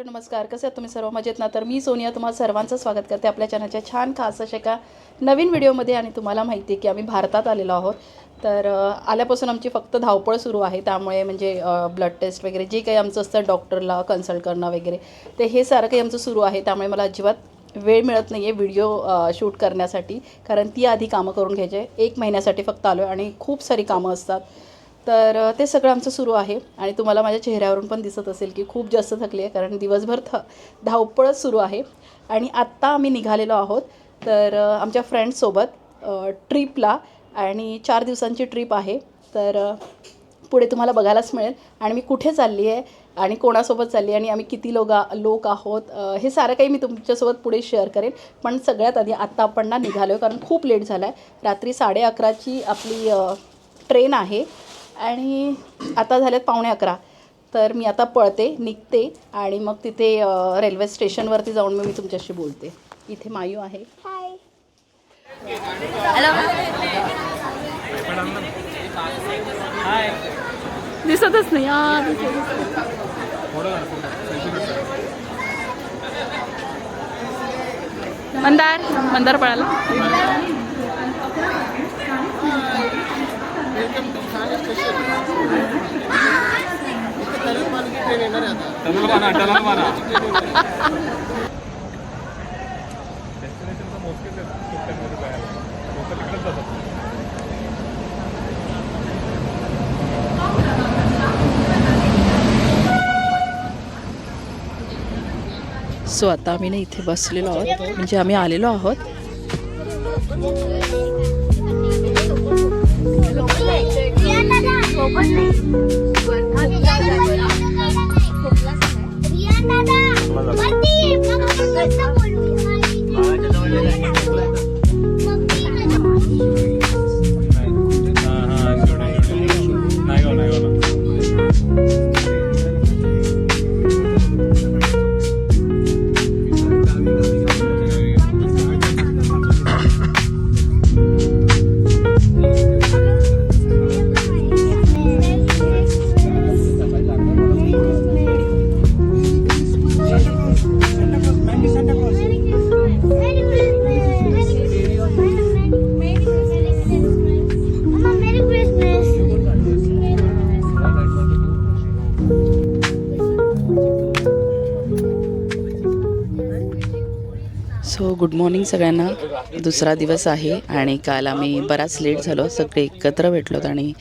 Hello नमस्कार. कसे आहात तुम्ही सर्व? मजेत ना? तर मी सोनिया तुम्हाला सर्वांचं स्वागत करते आपल्या चॅनलच्या छान खास अशा एका नवीन व्हिडिओमध्ये आणि तुम्हाला माहिती आहे की आम्ही भारतात आलेलो आहोत. तर आल्यापासून आमची फक्त धावपळ सुरू आहे. त्यामुळे म्हणजे ब्लड टेस्ट वगैरे जे काही आमचं असतं डॉक्टरला कन्सल्ट करणं वगैरे ते हे सारं काही आमचं सुरू आहे. त्यामुळे मला अजिबात वेळ मिळत नाही आहे व्हिडिओ शूट करण्यासाठी. कारण ती आधी कामं करून घ्यायचे. एक महिन्यासाठी फक्त आलो आहे आणि खूप सारी कामं असतात. तर ते सगळं आमचं सुरू आहे आणि तुम्हाला माझ्या चेहऱ्यावरून पण दिसत असेल की खूप जास्त थकली आहे कारण दिवसभर थ धावपळच सुरू आहे. आणि आत्ता आम्ही निघालेलो आहोत तर आमच्या फ्रेंड्ससोबत ट्रीपला आणि चार दिवसांची ट्रीप आहे. तर पुढे तुम्हाला बघायलाच मिळेल. आणि मी कुठे चालली आहे आणि कोणासोबत चालली आहे आणि आम्ही किती लोक लोक आहोत हे सारं काही मी तुमच्यासोबत पुढे शेअर करेन. पण सगळ्यात आधी आत्ता आपण ना निघालो आहे कारण खूप लेट झाला आहे रात्री साडे अकराची आपली ट्रेन आहे. आणि आता झालेत पावणे अकरा. तर मी आता पळते निघते आणि मग तिथे रेल्वे स्टेशनवरती जाऊन मग मी तुमच्याशी बोलते. इथे मायू आहे. दिसतच नाही. मंदार मंदार पळाला. टनल बाना टनल बाना सो आता आम्ही ना इथे बसलेलो आहोत. म्हणजे आम्ही आलेलो आहोत. नाही गुड मॉर्निंग सगळ्यांना. दुसरा दिवस आहे आणि काल आम्ही बराच लेट झालो. सगळे एकत्र भेटलोत आणि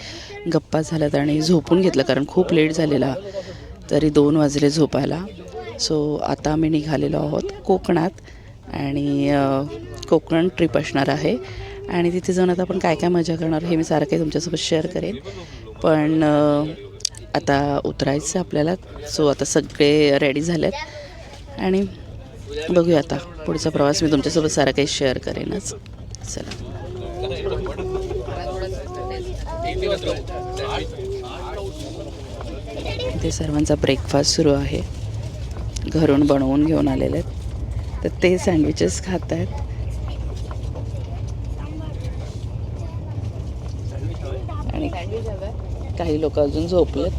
गप्पा झाल्यात आणि झोपून घेतलं कारण खूप लेट झालेला. तरी दोन वाजले झोपायला. सो आता आम्ही निघालेलो आहोत कोकणात आणि कोकण ट्रिप असणार आहे. आणि तिथे जाऊन आता आपण काय काय मजा करणार हे मी सारं काही तुमच्यासोबत शेअर करेन. पण आता उतरायचं आपल्याला. सो आता सगळे रेडी झालेत. आणि बघूया आता. पुढचा प्रवास मी तुमच्यासोबत सारा काही शेअर करेनच. चला. इथे सर्वांचा ब्रेकफास्ट सुरू आहे. घरून बनवून घेऊन आलेले आहेत. तर ते सँडविचेस खात आहेत आणि काही लोक अजून झोपलेत.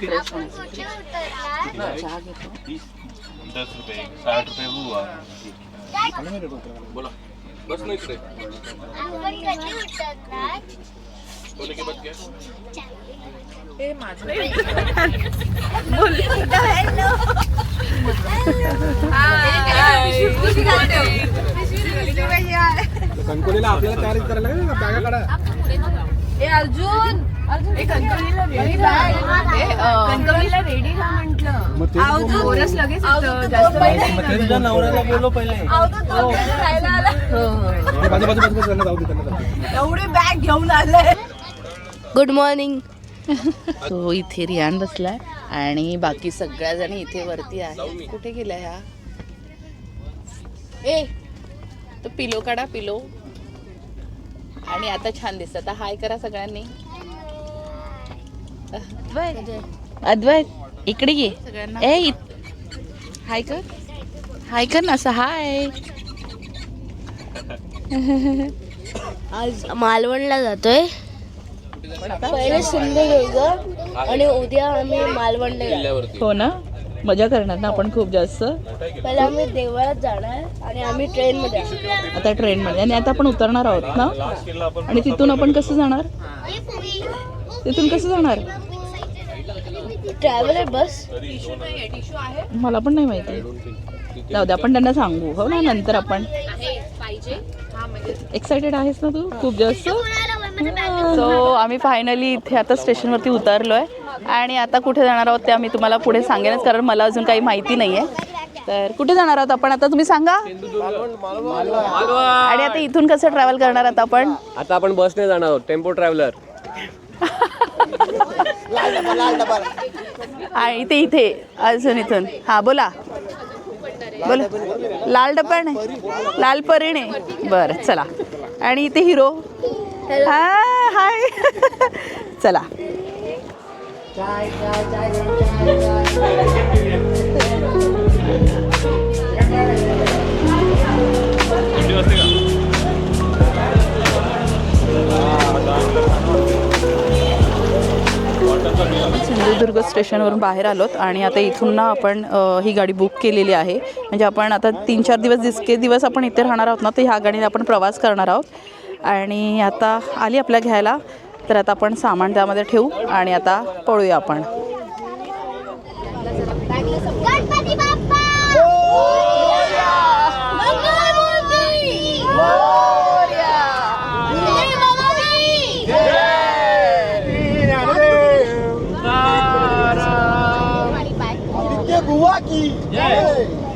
फ्रेश होण्यासाठी चहा घेतो. दस रुपये साठ रुपये हुआ बोला. बस नाही इकडे. आपण कधी उतरणार बोले की बस घ्या. कणकोलीला आपल्याला तयारी करायला लागेल ना बॅगा काढा. ए अर्जुन कणकवलीला रेडी कणकवलीला रेडी का म्हंटल? मग ते अर्जुन कोरस लगेच येतं, जास्त वेळ नाही मग ते तुझ्या नवऱ्याला बोललो पहिले. हो, हो. ते बाजू बाजू बाजू त्यांना जाऊ दे त्यांना जाऊ दे. एवढी बॅग घेऊन आले. गुड मॉर्निंग तो इथे रियान बसलाय आणि बाकी सगळ्या जणी इथे वरती आहे कुठे गेल्या ह्या? ए तो पिलो काढा पिलो. आणि आता छान दिसत. आता हाय करा सगळ्यांनी. अद्वैत इकडे ये. सगळ्यांना. ए इत- हाय कर. हाय कर ना असं हाय. आज मालवणला जातोय. पहिले सिंधुदुर्ग आणि उद्या आम्ही मालवणला जाणार. हो ना? मजा करणार ना आपण खूप जास्त? पहिले आम्ही देवळात जाणार आणि आम्ही ट्रेन मध्ये जाणार. आता ट्रेनमध्ये. आणि आता आपण उतरणार आहोत ना? आणि तिथून आपण कसं जाणार? तिथून कसं जाणार? Traveller bus. मला पण नाही माहिती. जाऊ दे आपण त्यांना सांगू. हो ना नंतर आपण. एक्सायटेड आहेस ना तू? खूप जास्त? सो आम्ही फायनली इथे आता स्टेशनवरती उतरलो आहे आणि आता कुठे जाणार आहोत ते आम्ही तुम्हाला पुढे सांगेनच कारण मला अजून काही माहिती नाही आहे तर कुठे जाणार आहोत आपण? आता तुम्ही सांगा. आणि आता इथून कसं ट्रॅव्हल करणार आहोत आपण? आता आपण बसने जाणार आहोत टेम्पो ट्रॅव्हलर आणि ते इथे. अजून इथून. हां बोला. बोला. लाल डब्बा नाही? लाल परिणे. बरं चला. आणि इथे हिरो. हां हाय. चला. स्टेशनवरून बाहेर आलोत आणि आता इथून ना आपण ही गाडी बुक केलेली आहे. म्हणजे आपण आता तीन चार दिवस जितके दिवस आपण इथे राहणार आहोत ना तर ह्या गाडीने आपण प्रवास करणार आहोत. आणि आता आली आपल्या घ्यायला तर आता आपण सामान त्यामध्ये ठेवू आणि आता पळूया आपण. बुवा की कुंडली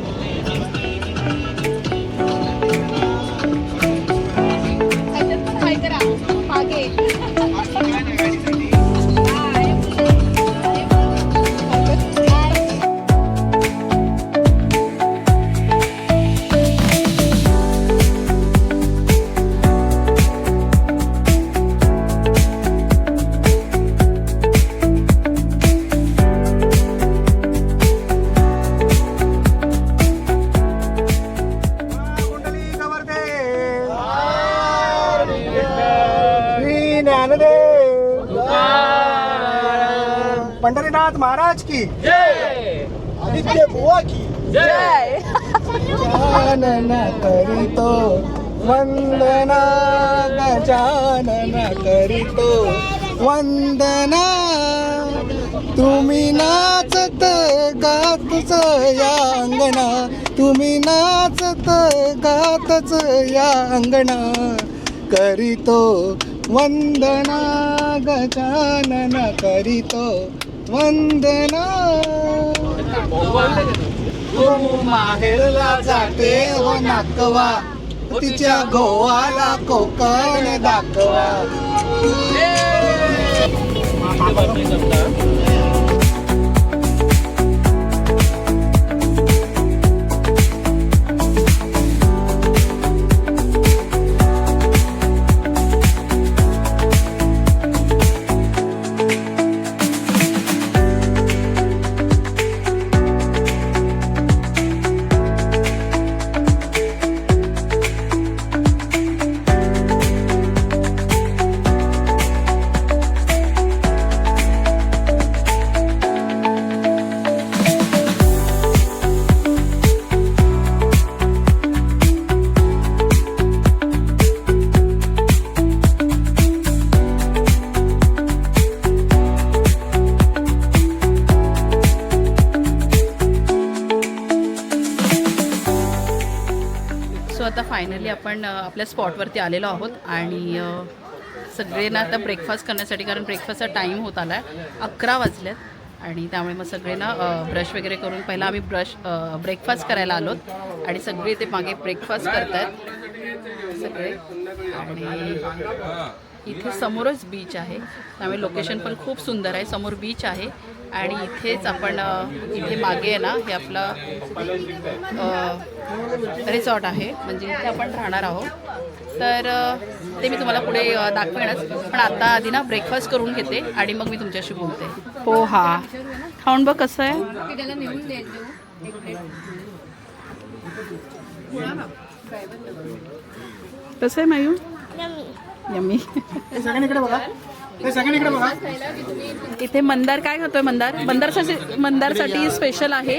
ज्ञानदेव पंढरीनाथ महाराज की. आदित्य बुवा की. गजानन करीतो वंदना गजानन करीतो वंदना. तुम्ही नाचत गातच या अंगणा? तुम्ही नाचत गातच या अंगणा? करीतो वंदना गजानन करितो वंदना माहेरला जाते हो नाकवा तिच्या गोवाला कोकण दाखवा आपण आपल्या स्पॉटवरती आलेलो आहोत आणि सगळ्यांना आता ब्रेकफास्ट करण्यासाठी कारण ब्रेकफास्टचा टाईम होत आला आहे अकरा वाजलेत आणि त्यामुळे मग सगळेना ब्रश वगैरे करून पहिला आम्ही ब्रश ब्रेकफास्ट करायला आलोत आणि सगळे ते मागे ब्रेकफास्ट करत आहेत सगळे. आणि इथे समोरच बीच आहे. त्यामुळे लोकेशन पण खूप सुंदर आहे. समोर बीच आहे. आणि इथेच आपण इथे मागे आहे ना हे आपलं रिसॉर्ट आहे. म्हणजे इथे आपण राहणार आहोत. तर ते मी तुम्हाला पुढे दाखवेनच. पण आता आधी ना ब्रेकफास्ट करून घेते आणि मग मी तुमच्याशी बोलते. पोहा खाऊन बघ कसं आहे. कसं आहे मायू यम्मी. सगळ्यांनी इकडे बघा. सगळ्यांनी इकडे बघा. इथे मंदार काय खातोय मंदार? मंदारसाठी मंदारसाठी स्पेशल आहे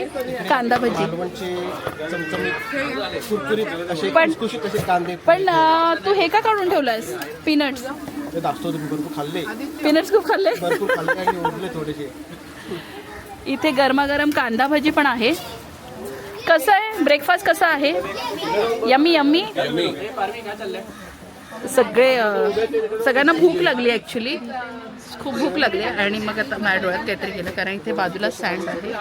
कांदा भजी. मालवणचे चमचमीत कुरकुरीत असे पण- खुसखुशीत असे कांदे पण तू हे का काढून ठेवलंस पीनट्स खाल्ले. पीनट्स खूप खाल्ले? इथे गरमागरम कांदा भजी पण आहे. कसं आहे? ब्रेकफास्ट कसा आहे? यम्मी यम्मी सगळे सगळ्यांना भूक लागली ॲक्च्युली खूप भूक लागली आणि मग आता माझ्या डोळ्यात काहीतरी गेलं कारण इथे बाजूला सँड आहे.